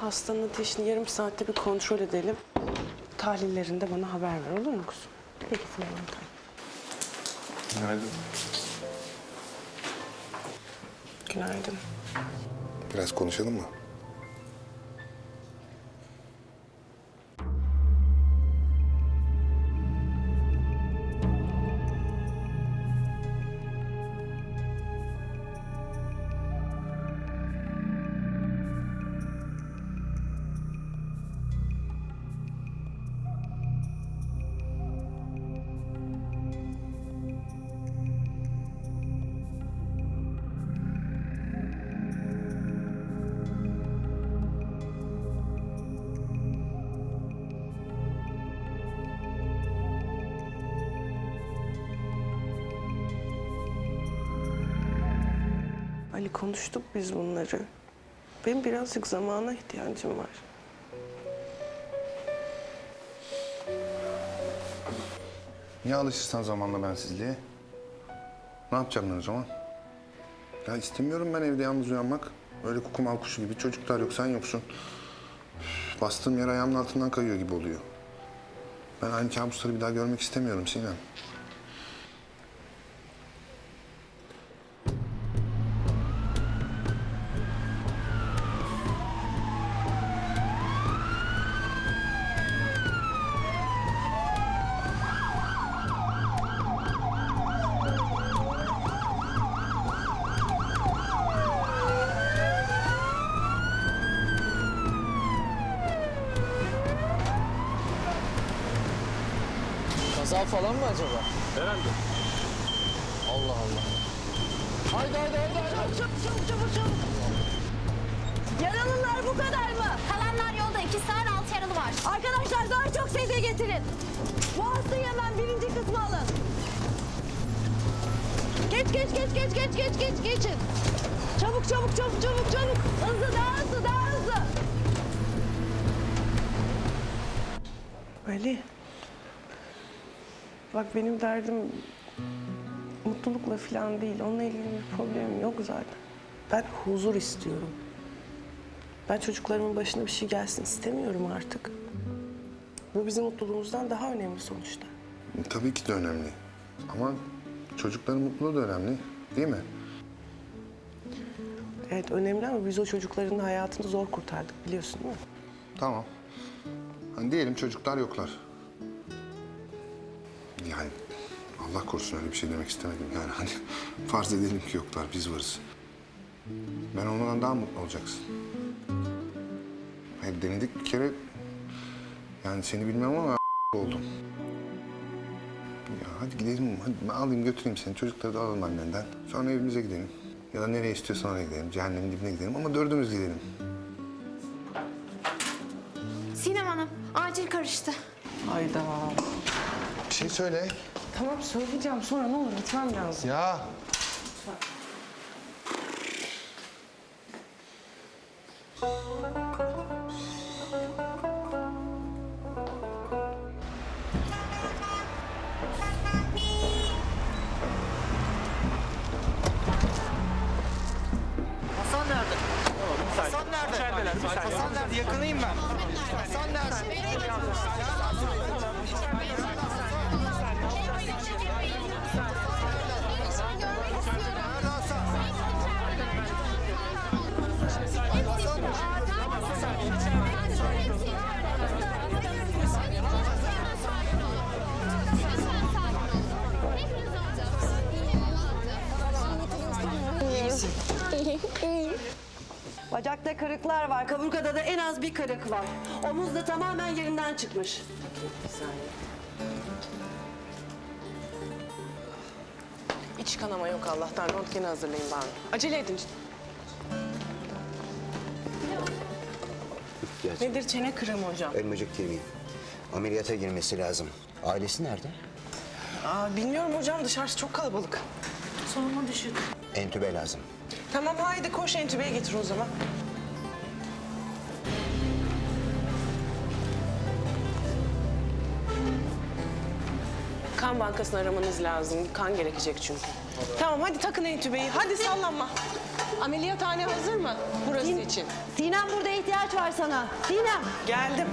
Hastanın ateşini yarım saatte bir kontrol edelim. Tahlillerinde bana haber ver olur mu kuzum? Peki tamam. Günaydın. Günaydın. Biraz konuşalım mı? Ali konuştuk biz bunları. Benim birazcık zamana ihtiyacım var. Niye alışırsan zamanla bensizliğe? Ne yapacağım ben o zaman? Ya istemiyorum ben evde yalnız uyanmak. Öyle kukumav kuşu gibi çocuklar yok, sen yoksun. Bastığım yer ayağımın altından kayıyor gibi oluyor. Ben aynı kabusları bir daha görmek istemiyorum Sinem. Kaza falan mı acaba? Herhalde. Allah Allah. Haydi haydi haydi. haydi. Çabuk çabuk çabuk çabuk. Yaralılar bu kadar mı? Kalanlar yolda iki sağır altı yaralı var. Arkadaşlar daha çok sedye getirin. Bu hastayı hemen birinci kısmı alın. Geç geç geç geç geç geç geç geçin. Çabuk çabuk çabuk çabuk çabuk. Hızlı daha hızlı daha hızlı. Ali. Bak benim derdim mutlulukla falan değil. Onunla ilgili bir problemim yok zaten. Ben huzur istiyorum. Ben çocuklarımın başına bir şey gelsin istemiyorum artık. Bu bizim mutluluğumuzdan daha önemli sonuçta. Tabii ki de önemli. Ama çocukların mutluluğu da önemli, değil mi? Evet önemli ama biz o çocukların hayatını zor kurtardık biliyorsun değil mi? Tamam. Hani diyelim çocuklar yoklar. Yani Allah korusun öyle bir şey demek istemedim yani hani farz edelim ki yoklar biz varız. Ben olmadan daha mutlu olacaksın. Hayır denedik bir kere yani seni bilmem ama oldum. Ya hadi gidelim hadi ben alayım götüreyim seni çocukları da alalım annenden. Sonra evimize gidelim. Ya da nereye istiyorsan oraya gidelim. Cehennemin dibine gidelim ama dördümüz gidelim. Sinem Hanım acil karıştı. Hayda. Şey söyle. Tamam söyleyeceğim sonra ne olur gitmem lazım. Ya. Hasan nerede? Hasan nerede? Hasan nerede? Yakınıyım ben. Hasan? Nerede Bacakta kırıklar var. Kaburgada da en az bir kırık var. Omuz da tamamen yerinden çıkmış. İç kanama yok Allah'tan. Röntgeni hazırlayın bana. Acele edin. Gerçi Nedir çene kırımı hocam? elmacık kemiği. Ameliyata girmesi lazım. Ailesi nerede? Aa, bilmiyorum hocam dışarısı çok kalabalık. Soluma düşük. Entübe lazım. Tamam haydi koş entübeye getir o zaman. Kan bankasını aramanız lazım. Kan gerekecek çünkü. Tamam hadi takın entübeyi. Hadi sallanma. Ameliyathane hazır mı burası için? Sinem burada ihtiyaç var sana. Sinem. Geldim.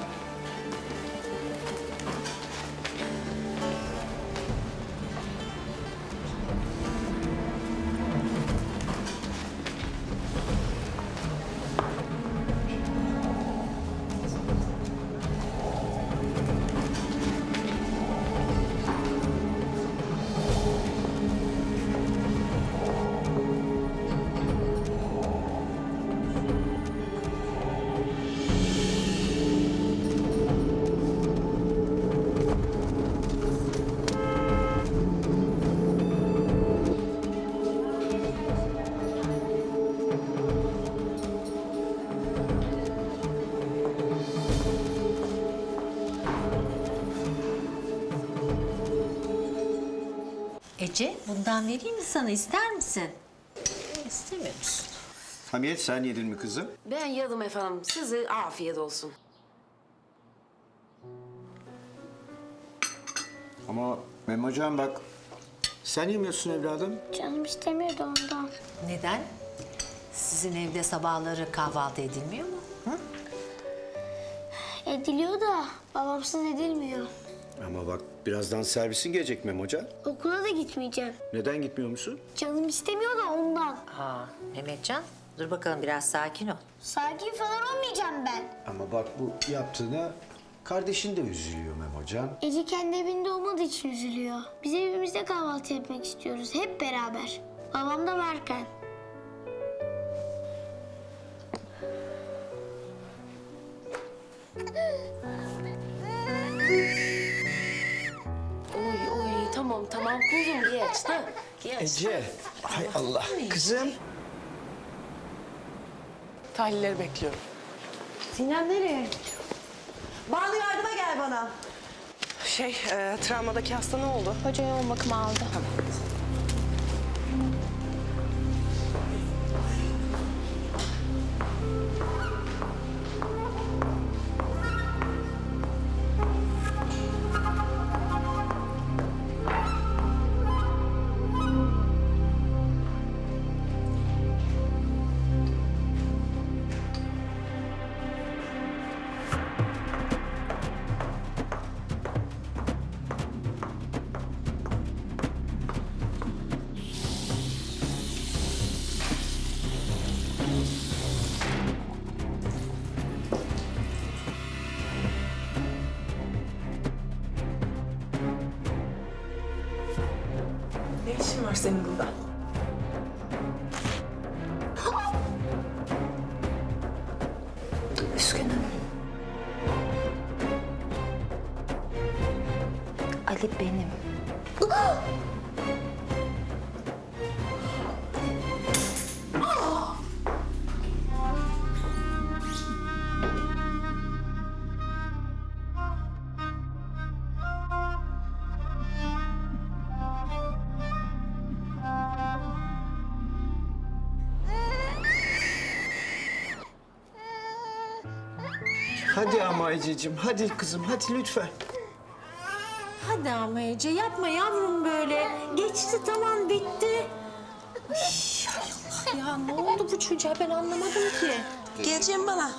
Ece bundan vereyim mi sana ister misin? İstemiyor musun? Hamiyet sen yedin mi kızım? Ben yedim efendim. Size afiyet olsun. Ama Memocan bak sen yemiyorsun evladım. Canım istemiyordu ondan. Neden? Sizin evde sabahları kahvaltı edilmiyor mu? Hı? Ediliyor da babamsız edilmiyor. Ama bak birazdan servisin gelecek Memocan. Okula da gitmeyeceğim. Neden gitmiyor musun? Canım istemiyor da ondan. Aa, Mehmetcan dur bakalım biraz sakin ol. Sakin falan olmayacağım ben. Ama bak bu yaptığına kardeşin de üzülüyor Memocan. Ece kendi evinde olmadığı için üzülüyor. Biz evimizde kahvaltı yapmak istiyoruz. Hep beraber. Babam da varken. Ece hay Allah kızım. Tahlilleri bekliyorum. Sinem nereye? Banu yardıma gel bana. Şey, e, travmadaki hasta ne oldu? Hoca yoğun bakım aldı. Ne var senin burada? Üzgünüm. Ali benim. Hadi ama Ececiğim hadi kızım hadi lütfen. Hadi ama Ece yapma yavrum böyle. Geçti tamam bitti. Ay, Allah ya ne oldu bu çocuğa ben anlamadım ki. Geleceğim bana.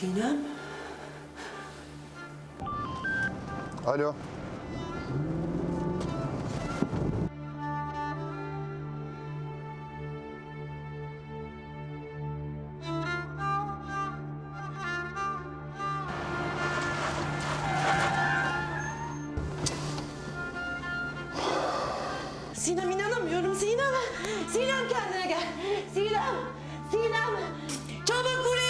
Sinem. Alo. Sinem inanamıyorum Sinem. Sinem kendine gel. Sinem. Sinem. Çabuk buraya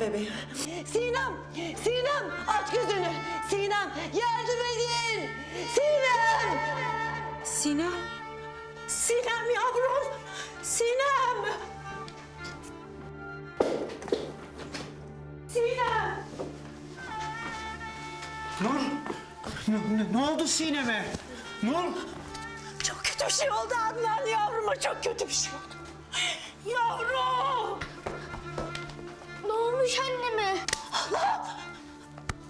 bebeğim. Sinem, Sinem aç gözünü. Sinem yardım edin. Sinem. Sinem. Sinem yavrum. Sinem. Sinem. Nur, ne, ne- ne oldu Sinem'e? Nur, Çok kötü bir şey oldu Adnan yavruma çok kötü bir şey oldu. Yavrum. Olmuş anneme?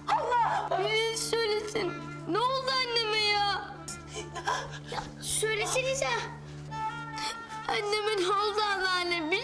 Allah! Biri söylesin. Ne oldu anneme ya? Ya söylesenize. Anneme ne oldu anneanne? Bir